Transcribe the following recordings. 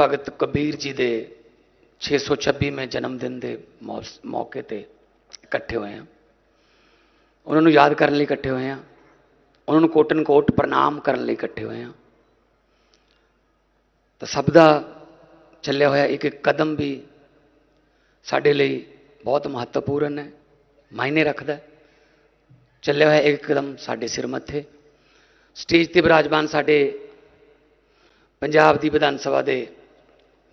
ਭਗਤ ਕਬੀਰ ਜੀ ਦੇ 626ਵੇਂ ਜਨਮ ਦਿਨ ਦੇ ਮੌਕੇ ਤੇ ਇਕੱਠੇ ਹੋਏ ਹਾਂ। ਉਹਨਾਂ ਨੂੰ ਯਾਦ ਕਰਨ ਲਈ ਇਕੱਠੇ ਹੋਏ ਹਾਂ। ਉਹਨਾਂ ਨੂੰ ਕੋਟਨ ਕੋਟ ਪ੍ਰਣਾਮ ਕਰਨ ਲਈ ਇਕੱਠੇ ਹੋਏ ਹਾਂ। ਤਾਂ ਸਭ ਦਾ ਚੱਲਿਆ ਹੋਇਆ ਇੱਕ ਇੱਕ ਕਦਮ ਵੀ ਸਾਡੇ ਲਈ ਬਹੁਤ ਮਹੱਤਵਪੂਰਨ ਹੈ, ਮਾਇਨੇ ਰੱਖਦਾ ਚੱਲਿਆ ਹੋਇਆ ਇੱਕ ਕਦਮ ਸਾਡੇ ਸਿਰ ਮੱਥੇ। ਸਟੇਜ ਤੇ ਬਿਰਾਜਮਾਨ ਸਾਡੇ ਪੰਜਾਬ ਦੀ ਵਿਧਾਨ ਸਭਾ ਦੇ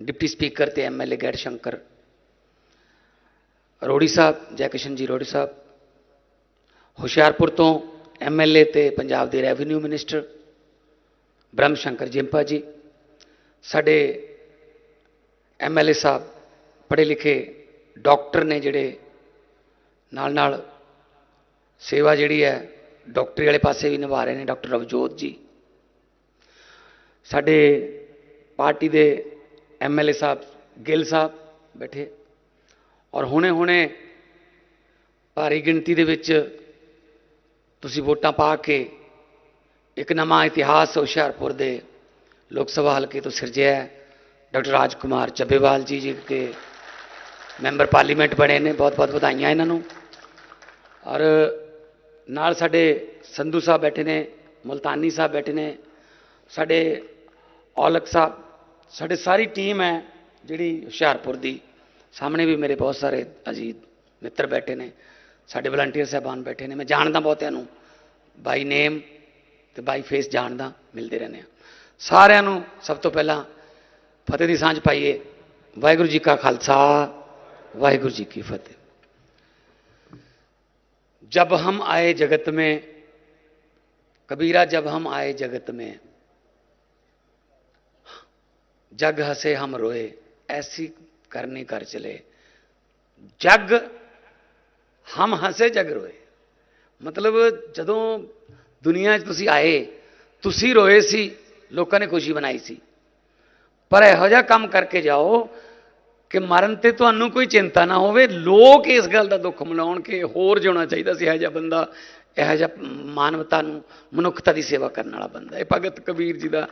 ਡਿਪਟੀ ਸਪੀਕਰ ਤੇ ਐਮਐਲਏ ਗੈਰ ਸ਼ੰਕਰ ਰੋੜੀ ਸਾਹਿਬ ਜੈ ਕਿਸ਼ਨ ਜੀ ਰੋੜੀ ਸਾਹਿਬ, ਹੁਸ਼ਿਆਰਪੁਰ ਤੋਂ ਐਮਐਲਏ ਤੇ ਪੰਜਾਬ ਦੇ ਰੈਵਨਿਊ ਮਿਨਿਸਟਰ ਬ੍ਰਹਮ ਸ਼ੰਕਰ ਜਿੰਪਾ ਜੀ, ਸਾਡੇ ਐਮਐਲਏ ਸਾਹਿਬ, ਪੜ੍ਹੇ ਲਿਖੇ ਡਾਕਟਰ ਨੇ ਜਿਹੜੇ ਨਾਲ ਨਾਲ ਸੇਵਾ ਜਿਹੜੀ ਹੈ, ਡਾਕਟਰੀ ਵਾਲੇ ਪਾਸੇ ਵੀ ਨਿਭਾ ਰਹੇ ਨੇ, ਡਾਕਟਰ ਰਵਜੋਤ ਜੀ। ਸਾਡੇ ਪਾਰਟੀ ਦੇ ਐਮਐਲਏ ਸਾਹਿਬ ਗਿੱਲ ਸਾਹਿਬ ਬੈਠੇ ਔਰ ਹੁਣੇ ਹੁਣੇ ਭਾਰੀ ਗਿਣਤੀ ਦੇ ਵਿੱਚ ਤੁਸੀਂ ਵੋਟਾਂ ਪਾ ਕੇ ਇੱਕ ਨਵਾਂ ਇਤਿਹਾਸ ਹੁਸ਼ਿਆਰਪੁਰ ਦੇ ਲੋਕ ਸਭਾ ਹਲਕੇ ਤੋਂ ਸਿਰਜਿਆ ਹੈ ਡਾਕਟਰ ਰਾਜਕੁਮਾਰ ਚੱਬੇਵਾਲ ਜੀ ਜੀ ਕੇ ਮੈਂਬਰ ਪਾਰਲੀਮੈਂਟ ਬਣੇ ਨੇ ਬਹੁਤ ਬਹੁਤ ਵਧਾਈਆਂ ਇਹਨਾਂ ਨੂੰ ਔਰ ਨਾਲ ਸਾਡੇ ਸੰਧੂ ਸਾਹਿਬ ਬੈਠੇ ਨੇ ਮੁਲਤਾਨੀ ਸਾਹਿਬ ਬੈਠੇ ਨੇ ਸਾਡੇ ਔਲਖ ਸਾਹਿਬ ਸਾਡੇ ਸਾਰੀ ਟੀਮ ਹੈ ਜਿਹੜੀ ਹੁਸ਼ਿਆਰਪੁਰ ਦੀ ਸਾਹਮਣੇ ਵੀ ਮੇਰੇ ਬਹੁਤ ਸਾਰੇ ਅਜੀਤ ਮਿੱਤਰ ਬੈਠੇ ਨੇ ਸਾਡੇ ਵਲੰਟੀਅਰ ਸਾਹਿਬਾਨ ਬੈਠੇ ਨੇ ਮੈਂ ਜਾਣਦਾ ਬਹੁਤਿਆਂ ਨੂੰ ਬਾਈ ਨੇਮ ਤੇ ਬਾਈ ਫੇਸ ਜਾਣਦਾ ਮਿਲਦੇ ਰਹਿੰਦੇ ਆ ਸਾਰਿਆਂ ਨੂੰ ਸਭ ਤੋਂ ਪਹਿਲਾਂ ਫਤਿਹ ਦੀ ਸਾਂਝ ਪਾਈਏ ਵਾਹਿਗੁਰੂ ਜੀ ਕਾ ਖਾਲਸਾ ਵਾਹਿਗੁਰੂ ਜੀ ਕੀ फतेह जब हम आए जगत में कबीरा जब हम आए जगत में ਜਗ ਹਸੇ ਹਮ ਰੋਏ, ਐਸੀ ਕਰਨੀ ਕਰ ਚਲੇ। ਜਗ, ਹਮ ਹਸੇ ਜਗ ਰੋਏ। ਮਤਲਬ ਜਦੋਂ ਦੁਨੀਆ 'ਚ ਤੁਸੀਂ ਆਏ, ਤੁਸੀਂ ਰੋਏ ਸੀ, ਲੋਕਾਂ ਨੇ ਖੁਸ਼ੀ ਬਣਾਈ ਸੀ। ਪਰ ਇਹੋ ਜਿਹਾ ਕੰਮ ਕਰਕੇ ਜਾਓ ਕਿ ਮਰਨ ਤੇ ਤੁਹਾਨੂੰ ਕੋਈ ਚਿੰਤਾ ਨਾ ਹੋਵੇ, ਲੋਕ ਇਸ ਗੱਲ ਦਾ ਦੁੱਖ ਮਨਾਉਣ ਕਿ ਹੋਰ ਜਿਉਣਾ ਚਾਹੀਦਾ ਸੀ, ਇਹ ਜਿਹਾ ਬੰਦਾ, ਇਹ ਜਿਹਾ ਮਾਨਵਤਾ ਨੂੰ, ਮਨੁੱਖਤਾ ਦੀ ਸੇਵਾ ਕਰਨ ਵਾਲਾ ਬੰਦਾ। ਇਹ ਭਗਤ ਕਬੀਰ ਜੀ ਦਾ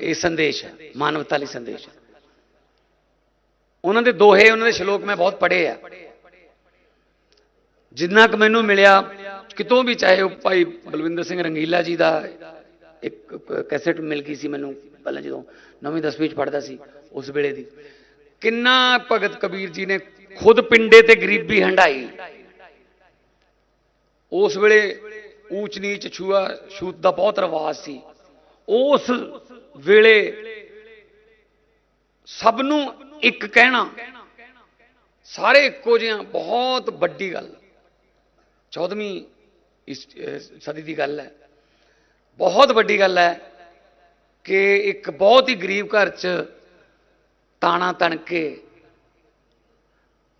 ਇਹ ਸੰਦੇਸ਼ ਹੈ, ਮਾਨਵਤਾ ਲਈ ਸੰਦੇਸ਼ ਹੈ। ਉਹਨਾਂ ਦੇ ਦੋਹੇ, ਉਹਨਾਂ ਦੇ ਸ਼ਲੋਕ ਮੈਂ ਬਹੁਤ ਪੜ੍ਹੇ ਆ। ਜਿੰਨਾ ਕੁ ਮੈਨੂੰ ਮਿਲਿਆ, ਕਿਤੋਂ ਵੀ ਚਾਹੇ ਉਹ ਭਾਈ ਬਲਵਿੰਦਰ ਸਿੰਘ ਰੰਗੀਲਾ ਜੀ ਦਾ ਇੱਕ ਕੈਸੇਟ ਮਿਲ ਗਈ ਸੀ ਮੈਨੂੰ, ਪਹਿਲਾਂ ਜਦੋਂ ਨਵੀਂ, ਦਸਵੀਂ ਚ ਪੜ੍ਹਦਾ ਸੀ, ਉਸ ਵੇਲੇ ਦੀ। ਕਿੰਨਾ ਭਗਤ ਕਬੀਰ ਜੀ ਨੇ ਖੁਦ ਪਿੰਡੇ ਤੇ ਗਰੀਬੀ ਹੰਡਾਈ ਉਸ ਵੇਲੇ ਊਚ ਨੀਚ ਛੂਆ, ਛੂਤ ਦਾ ਬਹੁਤ ਰਿਵਾਜ ਸੀ। ਉਸ ਵੇਲੇ ਸਭ ਨੂੰ ਇੱਕ ਕਹਿਣਾ। ਸਾਰੇ ਇੱਕੋ ਜਿਹੇ ਬਹੁਤ ਵੱਡੀ ਗੱਲ। 14ਵੀਂ ਇਸ ਸਦੀ ਦੀ ਗੱਲ ਹੈ। ਬਹੁਤ ਵੱਡੀ ਗੱਲ ਹੈ ਕਿ ਇੱਕ ਬਹੁਤ ਹੀ ਗਰੀਬ ਘਰ 'ਚ ਤਾਣਾ ਤਣ ਕੇ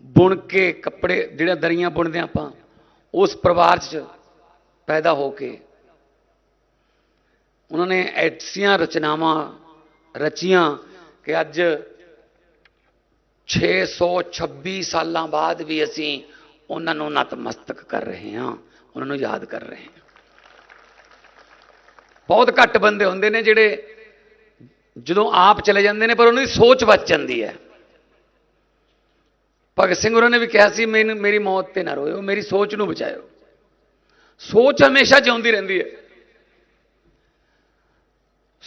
ਬੁਣ ਕੇ ਕੱਪੜੇ ਜਿਹੜਾ ਦਰੀਆਂ ਬੁਣਦੇ ਹਾਂ ਆਪਾਂ, ਉਸ ਪਰਿਵਾਰ 'ਚ ਪੈਦਾ ਹੋ ਕੇ ਉਹਨਾਂ ਨੇ ਐਸੀਆਂ ਰਚਨਾਵਾਂ ਰਚੀਆਂ ਕਿ ਅੱਜ 626 ਸਾਲਾਂ ਬਾਅਦ ਵੀ ਅਸੀਂ ਉਹਨਾਂ ਨੂੰ ਨਤਮਸਤਕ ਕਰ ਰਹੇ ਹਾਂ, ਉਹਨਾਂ ਨੂੰ ਯਾਦ ਕਰ ਰਹੇ ਹਾਂ। ਬਹੁਤ ਘੱਟ ਬੰਦੇ ਹੁੰਦੇ ਨੇ ਜਿਹੜੇ ਜਦੋਂ ਆਪ ਚਲੇ ਜਾਂਦੇ ਨੇ, ਪਰ ਉਹਨਾਂ ਦੀ ਸੋਚ ਬਚ ਜਾਂਦੀ ਹੈ। ਭਗਤ ਸਿੰਘ ਉਹਨਾਂ ਨੇ ਵੀ ਕਿਹਾ ਸੀ, ਮੈਨੂੰ, ਮੇਰੀ ਮੌਤ ਤੇ ਨਾ ਰੋਇਓ, ਮੇਰੀ ਸੋਚ ਨੂੰ ਬਚਾਇਓ। ਸੋਚ ਹਮੇਸ਼ਾ ਜਿਉਂਦੀ ਰਹਿੰਦੀ ਹੈ।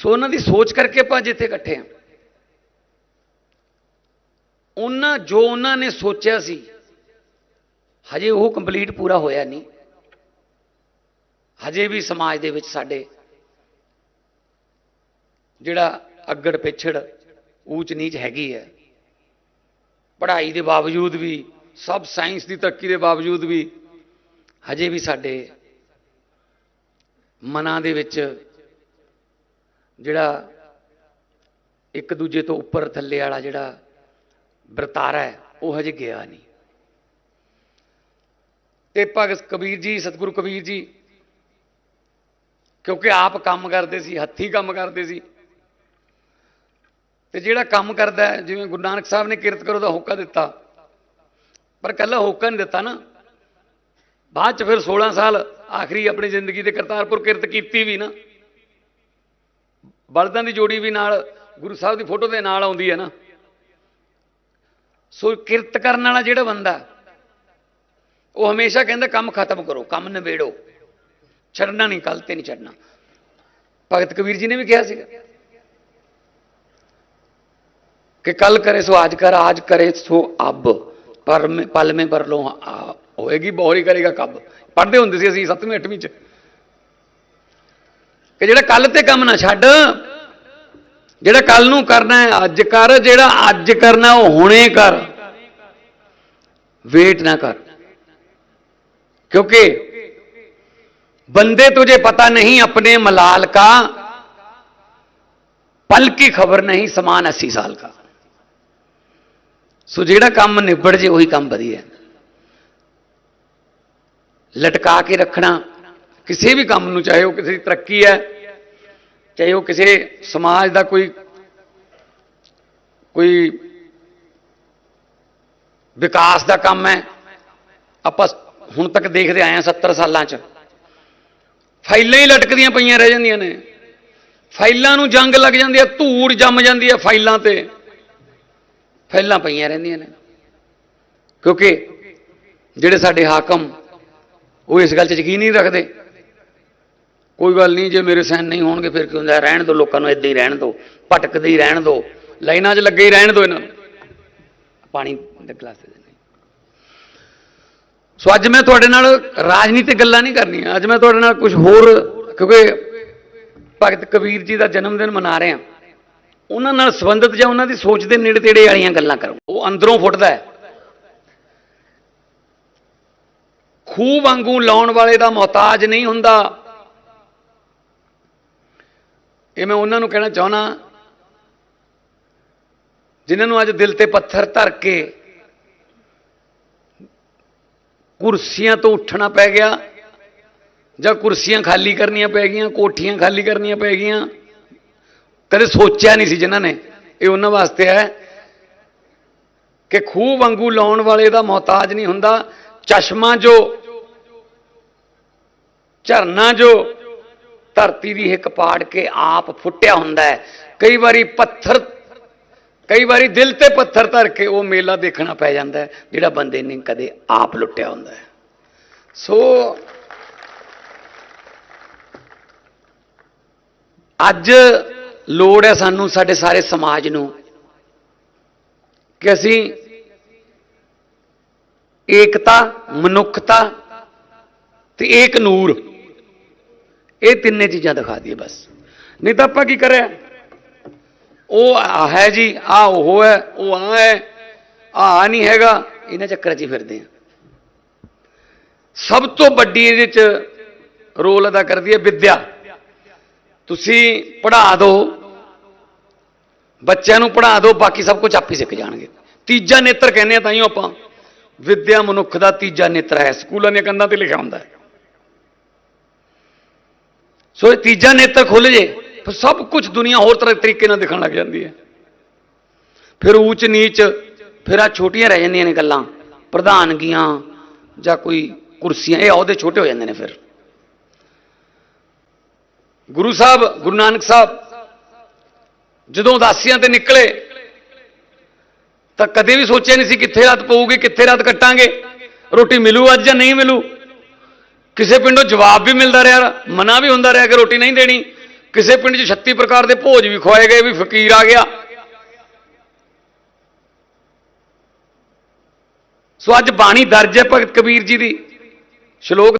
ਸੋ ਉਹਨਾਂ ਦੀ ਸੋਚ ਕਰਕੇ ਆਪਾਂ ਜਿੱਥੇ ਇਕੱਠੇ ਹਾਂ। ਉਹਨਾਂ, ਜੋ ਉਹਨਾਂ ਨੇ ਸੋਚਿਆ ਸੀ, ਹਜੇ ਉਹ ਕੰਪਲੀਟ ਪੂਰਾ ਹੋਇਆ ਨਹੀਂ। ਹਜੇ ਵੀ ਸਮਾਜ ਦੇ ਵਿੱਚ ਸਾਡੇ ਜਿਹੜਾ ਅੱਗੜ ਪਿਛੜ ਊਚ ਨੀਚ ਹੈਗੀ ਹੈ। ਪੜ੍ਹਾਈ ਦੇ ਬਾਵਜੂਦ ਵੀ, ਸਭ ਸਾਇੰਸ ਦੀ ਤਰੱਕੀ ਦੇ ਬਾਵਜੂਦ ਵੀ, ਹਜੇ ਵੀ ਸਾਡੇ ਮਨਾਂ ਦੇ ਵਿੱਚ ਜਿਹੜਾ ਇੱਕ ਦੂਜੇ ਤੋਂ ਉੱਪਰ ਥੱਲੇ ਵਾਲਾ ਜਿਹੜਾ ਵਰਤਾਰਾ ਹੈ, ਉਹ ਹਜੇ ਗਿਆ ਨਹੀਂ। ਤੇ ਭਗਤ ਕਬੀਰ ਜੀ, ਸਤਿਗੁਰੂ ਕਬੀਰ ਜੀ, ਕਿਉਂਕਿ ਆਪ ਕੰਮ ਕਰਦੇ ਸੀ, ਹੱਥੀ ਕੰਮ ਕਰਦੇ ਸੀ, ਤੇ ਜਿਹੜਾ ਕੰਮ ਕਰਦਾ ਜਿਵੇਂ ਗੁਰੂ ਨਾਨਕ ਸਾਹਿਬ ਨੇ ਕਿਰਤ ਕਰੋ ਦਾ ਹੋਕਾ ਦਿੱਤਾ, ਪਰ ਕੱਲਾ ਹੋਕਾ ਨਹੀਂ ਦਿੱਤਾ ਨਾ। ਬਾਅਦ ਚ ਫਿਰ 16 ਸਾਲ ਆਖਰੀ ਆਪਣੀ ਜ਼ਿੰਦਗੀ ਦੇ ਕਰਤਾਰਪੁਰ ਕਿਰਤ ਕੀਤੀ ਵੀ ਨਾ। ਬਲਦਾਂ ਦੀ ਜੋੜੀ ਵੀ ਨਾਲ ਗੁਰੂ ਸਾਹਿਬ ਦੀ ਫੋਟੋ ਦੇ ਨਾਲ ਆਉਂਦੀ ਹੈ ਨਾ। ਸੋ ਕਿਰਤ ਕਰਨ ਵਾਲਾ ਜਿਹੜਾ ਬੰਦਾ, ਉਹ ਹਮੇਸ਼ਾ ਕਹਿੰਦਾ ਕੰਮ ਖਤਮ ਕਰੋ, ਕੰਮ ਨਿਬੇੜੋ। ਛੱਡਣਾ ਨਹੀਂ ਕੱਲ ਤੇ ਨਹੀਂ ਛੱਡਣਾ। ਭਗਤ ਕਬੀਰ ਜੀ ਨੇ ਵੀ ਕਿਹਾ ਸੀਗਾ ਕਿ ਕੱਲ ਕਰੇ ਸੋ ਆਜ ਕਰ, ਆਜ ਕਰੇ ਸੋ ਅਬ। ਪਰ ਮੈਂ ਪਲ ਮੈਂ ਪਰ ਲੋ ਆ- ਹੋਏਗੀ ਬੋਰੀ ਕਰੇਗਾ ਕਬ। ਪੜ੍ਹਦੇ ਹੁੰਦੇ ਸੀ ਅਸੀਂ 7ਵੀਂ 8ਵੀਂ ਚ। ਕਿ ਜਿਹੜਾ ਕੱਲ ਤੇ ਕੰਮ ਨਾ ਛੱਡ ਜਿਹੜਾ ਕੱਲ ਨੂੰ ਕਰਨਾ ਹੈ ਅੱਜ ਕਰ ਜਿਹੜਾ ਅੱਜ ਕਰਨਾ ਉਹ ਹੁਣੇ ਕਰ ਵੇਟ ਨਾ ਕਰ क्योंकि बंदे तुझे पता नहीं अपने मलाल का पल की खबर नहीं समान अस्सी साल का ਸੋ ਜਿਹੜਾ ਕੰਮ ਨਿਬੜ ਜੇ ਉਹੀ ਕੰਮ ਵਧੀਆ ਹੈ। ਲਟਕਾ ਕੇ ਰੱਖਣਾ ਕਿਸੇ ਵੀ ਕੰਮ ਨੂੰ, ਚਾਹੇ ਉਹ ਕਿਸੇ ਦੀ ਤਰੱਕੀ ਹੈ, ਚਾਹੇ ਉਹ ਕਿਸੇ ਸਮਾਜ ਦਾ ਕੋਈ ਕੋਈ ਵਿਕਾਸ ਦਾ ਕੰਮ ਹੈ। ਆਪਾਂ ਹੁਣ ਤੱਕ ਦੇਖਦੇ ਆਏ ਹਾਂ 70 ਸਾਲਾਂ 'ਚ। ਫਾਈਲਾਂ ਹੀ ਲਟਕਦੀਆਂ ਪਈਆਂ ਰਹਿ ਜਾਂਦੀਆਂ ਨੇ। ਫਾਈਲਾਂ ਨੂੰ ਜੰਗ ਲੱਗ ਜਾਂਦੀ ਹੈ, ਧੂੜ ਜੰਮ ਜਾਂਦੀ ਹੈ ਫਾਈਲਾਂ ਤੇ। ਫਾਈਲਾਂ ਪਈਆਂ ਰਹਿੰਦੀਆਂ ਨੇ। ਕਿਉਂਕਿ ਜਿਹੜੇ ਸਾਡੇ ਹਾਕਮ, ਉਹ ਇਸ ਗੱਲ 'ਚ ਯਕੀਨ ਨਹੀਂ ਰੱਖਦੇ। ਕੋਈ ਗੱਲ ਨਹੀਂ, ਜੇ ਮੇਰੇ ਸਹਿਣ ਨਹੀਂ ਹੋਣਗੇ, ਫਿਰ ਕੀ ਹੁੰਦਾ ਰਹਿਣ ਦਿਓ? ਲੋਕਾਂ ਨੂੰ ਇਦਾਂ ਹੀ ਰਹਿਣ ਦਿਓ, ਭਟਕਦੇ ਹੀ ਰਹਿਣ ਦਿਓ। ਲਾਈਨਾਂ 'ਚ ਲੱਗੇ ਹੀ ਰਹਿਣ ਦਿਓ ਇਹਨਾਂ ਨੂੰ। ਪਾਣੀ ਦਾ ਗਲਾਸ ਦੇ ਦੇਣਾ ਸੋ ਅੱਜ ਮੈਂ ਤੁਹਾਡੇ ਨਾਲ ਰਾਜਨੀਤਿਕ ਗੱਲਾਂ ਨਹੀਂ ਕਰਨੀਆਂ। ਅੱਜ ਮੈਂ ਤੁਹਾਡੇ ਨਾਲ ਕੁਝ ਹੋਰ, ਕਿਉਂਕਿ ਭਗਤ ਕਬੀਰ ਜੀ ਦਾ ਜਨਮ ਦਿਨ ਮਨਾ ਰਹੇ ਹਾਂ। ਉਹਨਾਂ ਨਾਲ ਸੰਬੰਧਿਤ ਜਾਂ ਉਹਨਾਂ ਦੀ ਸੋਚ ਦੇ ਨੇੜੇ ਤੇੜੇ ਵਾਲੀਆਂ ਗੱਲਾਂ ਕਰੋ। ਉਹ ਅੰਦਰੋਂ ਫੁੱਟਦਾ ਹੈ। ਖੂਹ ਵਾਂਗੂ ਲਾਉਣ ਵਾਲੇ ਦਾ ਮੁਹਤਾਜ ਨਹੀਂ ਹੁੰਦਾ। ਇਹ ਮੈਂ ਉਹਨਾਂ ਨੂੰ ਕਹਿਣਾ ਚਾਹਣਾ ਜਿਨ੍ਹਾਂ ਨੂੰ ਅੱਜ ਦਿਲ ਤੇ ਪੱਥਰ ਧਰ ਕੇ ਕੁਰਸੀਆਂ ਤੋਂ ਉੱਠਣਾ ਪੈ ਗਿਆ, ਜਾਂ ਕੁਰਸੀਆਂ ਖਾਲੀ ਕਰਨੀਆਂ ਪੈ ਗਈਆਂ, ਕੋਠੀਆਂ ਖਾਲੀ ਕਰਨੀਆਂ ਪੈ ਗਈਆਂ, ਕਦੇ ਸੋਚਿਆ ਨਹੀਂ ਸੀ ਜਿਨ੍ਹਾਂ ਨੇ। ਇਹ ਉਹਨਾਂ ਵਾਸਤੇ ਹੈ ਕਿ ਖੂਹ ਵਾਂਗੂ ਲਾਉਣ ਵਾਲੇ ਦਾ ਮੁਹਤਾਜ ਨਹੀਂ ਹੁੰਦਾ। ਚਸ਼ਮਾ ਜੋ, ਝਰਨਾ ਜੋ ਧਰਤੀ ਦੀ ਹਿੱਕ ਪਾੜ ਕੇ ਆਪ ਫੁੱਟਿਆ ਹੁੰਦਾ ਹੈ। ਕਈ ਵਾਰੀ ਪੱਥਰ, ਕਈ ਵਾਰੀ ਦਿਲ ਤੇ ਪੱਥਰ ਧਰ ਕੇ ਉਹ ਮੇਲਾ ਦੇਖਣਾ ਪੈ ਜਾਂਦਾ ਹੈ, ਜਿਹੜਾ ਬੰਦੇ ਨੇ ਕਦੇ ਆਪ ਲੁੱਟਿਆ ਹੁੰਦਾ ਹੈ। ਸੋ ਅੱਜ ਲੋੜ ਹੈ ਸਾਨੂੰ ਸਾਡੇ ਸਾਰੇ ਸਮਾਜ ਨੂੰ ਕਿ ਅਸੀਂ ਏਕਤਾ, ਮਨੁੱਖਤਾ ਤੇ ਏਕ ਨੂਰ ਇਹ ਤਿੰਨੇ ਚੀਜ਼ਾਂ ਦਿਖਾ ਦਈਏ ਬਸ। ਨਹੀਂ ਤਾਂ ਆਪਾਂ ਕੀ ਕਰਿਆ? ਉਹ ਆ ਹੈ ਜੀ, ਆ ਉਹ ਹੈ, ਉਹ ਆ ਹੈ, ਆ ਨਹੀਂ ਹੈਗਾ, ਇਹਨਾਂ ਚੱਕਰਾਂ 'ਚ ਹੀ ਫਿਰਦੇ ਆ ਸਭ ਤੋਂ ਵੱਡੀ ਇਹਦੇ 'ਚ ਰੋਲ ਅਦਾ ਕਰਦੀ ਹੈ ਵਿਦਿਆ। ਤੁਸੀਂ ਪੜ੍ਹਾ ਦਿਓ ਬੱਚਿਆਂ ਨੂੰ ਪੜ੍ਹਾ ਦਿਓ ਬਾਕੀ ਸਭ ਕੁਝ ਹੀ ਸਿੱਖ ਜਾਣਗੇ। ਤੀਜਾ ਨੇਤਰ ਕਹਿੰਦੇ ਆ ਤਾਂ ਹੀ ਆਪਾਂ। ਵਿਦਿਆ ਮਨੁੱਖ ਦਾ ਤੀਜਾ ਨੇਤਰ ਹੈ, ਸਕੂਲਾਂ ਦੀਆਂ ਕੰਧਾਂ ਤੇ ਲਿਖਿਆ ਹੁੰਦਾ ਹੈ। ਸੋ ਇਹ ਤੀਜਾ ਨੇਤਰ ਖੁੱਲ ਜੇ, ਫਿਰ ਸਭ ਕੁਝ ਦੁਨੀਆ ਹੋਰ ਤਰ੍ਹਾਂ ਤਰੀਕੇ ਨਾਲ ਦਿਖਣ ਲੱਗ ਜਾਂਦੀ ਹੈ। ਫਿਰ ਊਚ ਨੀਚ, ਫਿਰ ਆ ਛੋਟੀਆਂ ਰਹਿ ਜਾਂਦੀਆਂ ਨੇ ਗੱਲਾਂ, ਪ੍ਰਧਾਨਗੀਆਂ ਜਾਂ ਕੋਈ ਕੁਰਸੀਆਂ, ਇਹ ਅਹੁਦੇ ਛੋਟੇ ਹੋ ਜਾਂਦੇ ਨੇ ਫਿਰ। ਗੁਰੂ ਸਾਹਿਬ, ਗੁਰੂ ਨਾਨਕ ਸਾਹਿਬ ਜਦੋਂ ਉਦਾਸੀਆਂ ਤੇ ਨਿਕਲੇ, ਤਾਂ ਕਦੇ ਵੀ ਸੋਚਿਆ ਨਹੀਂ ਸੀ ਕਿੱਥੇ ਰਾਤ ਪਊਗੀ, ਕਿੱਥੇ ਰਾਤ ਕੱਟਾਂਗੇ, ਰੋਟੀ ਮਿਲੂ ਅੱਜ ਜਾਂ ਨਹੀਂ ਮਿਲੂ। ਕਿਸੇ ਪਿੰਡੋਂ ਜਵਾਬ ਵੀ ਮਿਲਦਾ ਰਿਹਾ, ਮਨਾ ਵੀ ਹੁੰਦਾ ਰਿਹਾ ਕਿ ਰੋਟੀ ਨਹੀਂ ਦੇਣੀ। ਕਿਸੇ ਪਿੰਡ 'ਚ 36 ਪ੍ਰਕਾਰ ਦੇ ਭੋਜ ਵੀ ਖਵਾਏ ਗਏ, ਵੀ ਫਕੀਰ ਆ ਗਿਆ। ਸੋ ਅੱਜ ਬਾਣੀ ਦਰਜ ਹੈ ਭਗਤ ਕਬੀਰ ਜੀ ਦੀ। ਸ਼ਲੋਕ